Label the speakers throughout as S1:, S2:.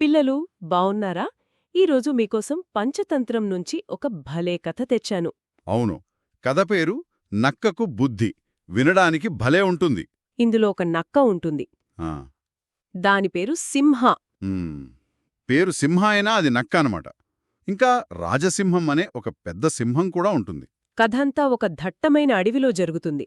S1: పిల్లలు బావున్నారా? ఈరోజు మీకోసం పంచతంత్రం నుంచి ఒక భలే కథ తెచ్చాను.
S2: అవును. కథ పేరు నక్కకు బుద్ధి. వినడానికి భలే ఉంటుంది.
S1: ఇందులో ఒక నక్క ఉంటుంది.
S2: ఆ,
S1: దాని పేరు సింహ.
S2: పేరు సింహ అయినా అది నక్క అనమాట ఇంకా రాజసింహం అనే ఒక పెద్ద సింహం కూడా ఉంటుంది.
S1: కథంతా ఒక దట్టమైన అడవిలో జరుగుతుంది.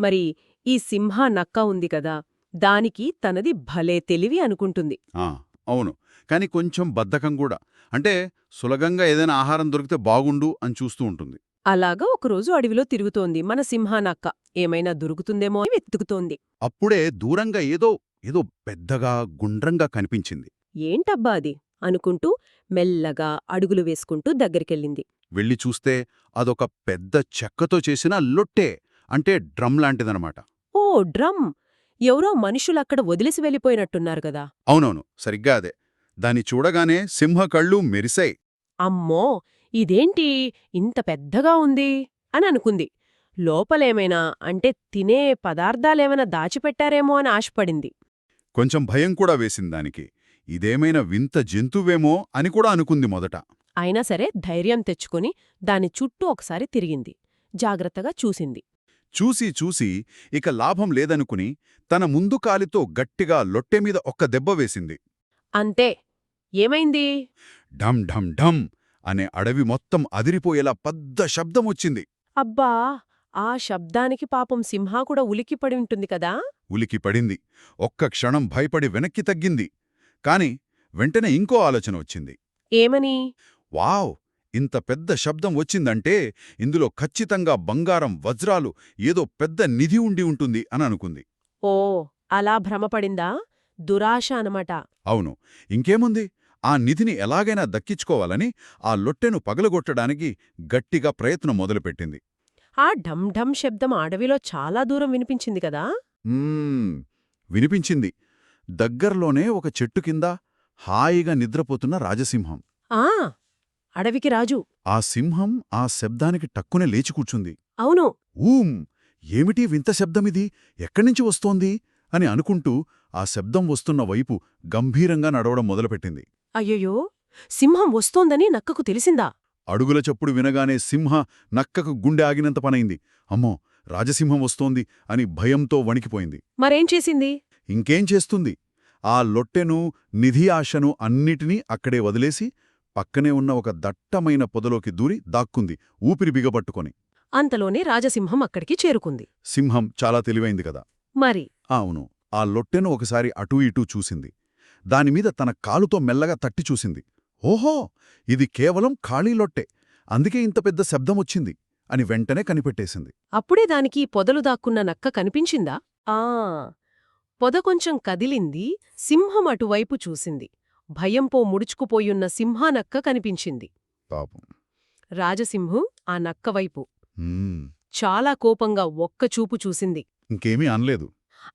S1: మరి ఈ సింహ నక్క ఉంది కదా దానికి తనది భలే తెలివి అనుకుంటుంది.
S2: ఆ, అవును. కాని కొంచెం బద్ధకం కూడా. అంటే సులభంగా ఏదైనా ఆహారం దొరికితే బాగుండు అని చూస్తూ ఉంటుంది.
S1: అలాగా ఒకరోజు అడవిలో తిరుగుతోంది మన సింహ నక్క ఏమైనా దొరుకుతుందేమో అని వెతుకుతోంది.
S2: అప్పుడే దూరంగా ఏదో ఏదో పెద్దగా గుండ్రంగా కనిపించింది.
S1: ఏంటబ్బా అది? అనుకుంటూ మెల్లగా అడుగులు వేసుకుంటూ దగ్గరికెళ్ళింది.
S2: వెళ్ళి చూస్తే అదొక పెద్ద చెక్కతో చేసిన లొట్టే. అంటే డ్రమ్ లాంటిదనమాట.
S1: ఓ డ్రమ్! ఎవరో మనుషులక్కడ వదిలేసి వెళ్ళిపోయినట్టున్నారు కదా.
S2: అవునవును. సరిగ్గా అదే. దాన్ని చూడగానే సింహ కళ్ళు మెరిశాయి.
S1: అమ్మో! ఇదేంటి? ఇంత పెద్దగా ఉంది? అని అనుకుంది. లోపలేమైనా అంటే తినే పదార్థాలేమైనా దాచిపెట్టారేమో అని ఆశపడింది.
S2: కొంచెం భయం కూడా వేసింది దానికి. ఇదేమైనా వింత జంతువేమో అని కూడా అనుకుంది మొదట.
S1: అయినా సరే ధైర్యం తెచ్చుకుని దాని చుట్టూ ఒకసారి తిరిగింది. జాగ్రత్తగా చూసింది.
S2: చూసి చూసి ఇక లాభం లేదనుకుని తన ముందు కాలితో గట్టిగా లొట్టెమీద ఒక్క దెబ్బ వేసింది.
S1: అంతే! ఏమైంది?
S2: ఢమ్ ఢమ్ ఢమ్ అనే అడవి మొత్తం అదిరిపోయేలా పెద్ద శబ్దం వచ్చింది.
S1: అబ్బా! ఆ శబ్దానికి పాపం సింహ కూడా ఉలిక్కిపడి ఉంటుంది కదా?
S2: ఉలికి పడింది. ఒక్క క్షణం భయపడి వెనక్కి తగ్గింది. కాని వెంటనే ఇంకో ఆలోచన వచ్చింది.
S1: ఏమని?
S2: వావ్! ఇంత పెద్ద శబ్దం వచ్చిందంటే ఇందులో ఖచ్చితంగా బంగారం వజ్రాలు ఏదో పెద్ద నిధి ఉండి ఉంటుంది అని అనుకుంది.
S1: ఓ! అలా భ్రమపడిందా దురాశ అనమాట
S2: అవును. ఇంకేముంది? ఆ నిధిని ఎలాగైనా దక్కించుకోవాలని ఆ లొట్టెను పగలగొట్టడానికి గట్టిగా ప్రయత్నం మొదలుపెట్టింది.
S1: ఆ ఢమ్ ఢమ్ శబ్దం అడవిలో చాలా దూరం వినిపించింది కదా?
S2: వినిపించింది. దగ్గర్లోనే ఒక చెట్టు కింద హాయిగా నిద్రపోతున్న రాజసింహం.
S1: ఆ! అడవికి రాజు.
S2: ఆ సింహం ఆ శబ్దానికి టక్కునే లేచి కూర్చుంది.
S1: అవును.
S2: ఊం ఏమిటి వింత శబ్దమిది? ఎక్కడ్నించి వస్తోంది? అని అనుకుంటూ ఆ శబ్దం వస్తున్న వైపు గంభీరంగా నడవడం మొదలుపెట్టింది.
S1: అయ్యయ్యో సింహం వస్తోందని నక్కకు తెలిసిందా?
S2: అడుగుల చప్పుడు వినగానే సింహ నక్కకు గుండె ఆగినంత పనైంది. అమ్మో రాజసింహం వస్తోంది అని భయంతో వణికిపోయింది.
S1: మరేం చేసింది?
S2: ఇంకేం చేస్తుంది? ఆ లొట్టెను నిధి ఆశను అన్నిటినీ అక్కడే వదిలేసి పక్కనే ఉన్న ఒక దట్టమైన పొదలోకి దూరి దాక్కుంది ఊపిరి బిగబట్టుకొని
S1: అంతలోనే రాజసింహం అక్కడికి చేరుకుంది.
S2: సింహం చాలా తెలివైంది కదా.
S1: మరి?
S2: అవును ఆ లొట్టెను ఒకసారి అటూ ఇటూ చూసింది. దానిమీద తన కాలుతో మెల్లగా తట్టి చూసింది. ఓహో! ఇది కేవలం ఖాళీ లొట్టె. అందుకే ఇంత పెద్ద శబ్దమొచ్చింది అని వెంటనే కనిపెట్టేసింది.
S1: అప్పుడే దానికి పొదలు దాక్కున్న నక్క కనిపించిందా? ఆ! పొద కొంచెం కదిలింది. సింహం అటువైపు చూసింది. భయంపో ముడుచుకుపోయున్న సింహానక్క కనిపించింది.
S2: పాపం.
S1: రాజసింహం ఆ నక్కవైపు. చాలా కోపంగా ఒక్క చూపు చూసింది.
S2: ఇంకేమీ అనలేదు.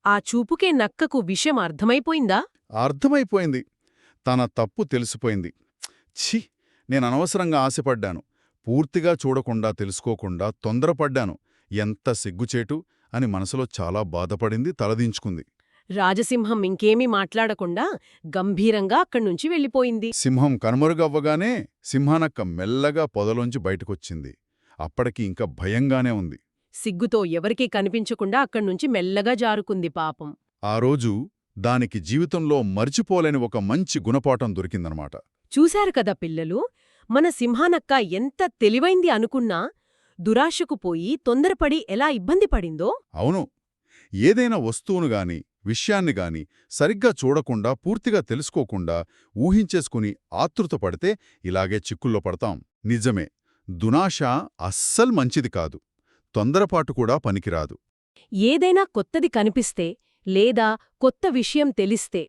S1: ఆ చూపుకే నక్కకు విషయం అర్థమైపోయిందా?
S2: అర్థమైపోయింది. తన తప్పు తెలిసిపోయింది. ఛీ! నేను అనవసరంగా ఆశపడ్డాను. పూర్తిగా చూడకుండా తెలుసుకోకుండా తొందరపడ్డాను. ఎంత సిగ్గుచేటు అని మనసులో చాలా బాధపడింది తలదించుకుంది.
S1: రాజసింహం ఇంకేమీ మాట్లాడకుండా గంభీరంగా అక్కడ్నుంచి వెళ్ళిపోయింది.
S2: సింహం కనుమరుగవ్వగానే సింహానక్క మెల్లగా పొదలోంచి బయటకొచ్చింది. అప్పటికి ఇంకా భయంగానే ఉంది.
S1: సిగ్గుతో ఎవరికీ కనిపించకుండా అక్కడ్నుంచి మెల్లగా జారుకుంది పాపం.
S2: ఆ రోజు దానికి జీవితంలో మర్చిపోలేని ఒక మంచి గుణపాఠం దొరికిందనమాట.
S1: చూశారు కదా పిల్లలు మన సింహానక్క ఎంత తెలివైంది అనుకున్నా దురాశకు పోయి తొందరపడి ఎలా ఇబ్బంది పడిందో?
S2: అవును. ఏదైనా వస్తువును గాని విషయాన్ని గాని సరిగ్గా చూడకుండా పూర్తిగా తెలుసుకోకుండా ఊహించేసుకుని ఆతృతపడితే ఇలాగే చిక్కుల్లో పడతాం. నిజమే దునాశ అస్సల్ మంచిది కాదు. తొందరపాటు కూడా పనికిరాదు.
S1: ఏదైనా కొత్తది కనిపిస్తే లేదా కొత్త విషయం తెలిస్తే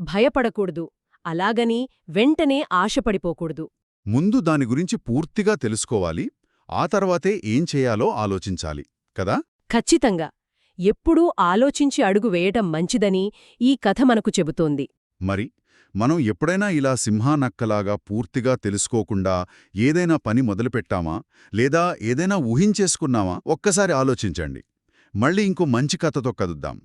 S1: భయపడకూడదు. అలాగని వెంటనే ఆశపడిపోకూడదు.
S2: ముందు దాని గురించి పూర్తిగా తెలుసుకోవాలి. ఆ తర్వాతే ఏం చేయాలో ఆలోచించాలి. కదా?
S1: ఖచ్చితంగా. ఎప్పుడూ ఆలోచించి అడుగు వేయటం మంచిదని ఈ కథ మనకు చెబుతోంది.
S2: మరి? మనం ఎప్పుడైనా ఇలా సింహానక్కలాగా పూర్తిగా తెలుసుకోకుండా ఏదైనా పని మొదలుపెట్టామా? లేదా ఏదైనా ఊహించేసుకున్నామా? ఒక్కసారి ఆలోచించండి. మళ్ళీ ఇంకో మంచి కథతో కదుద్దాం.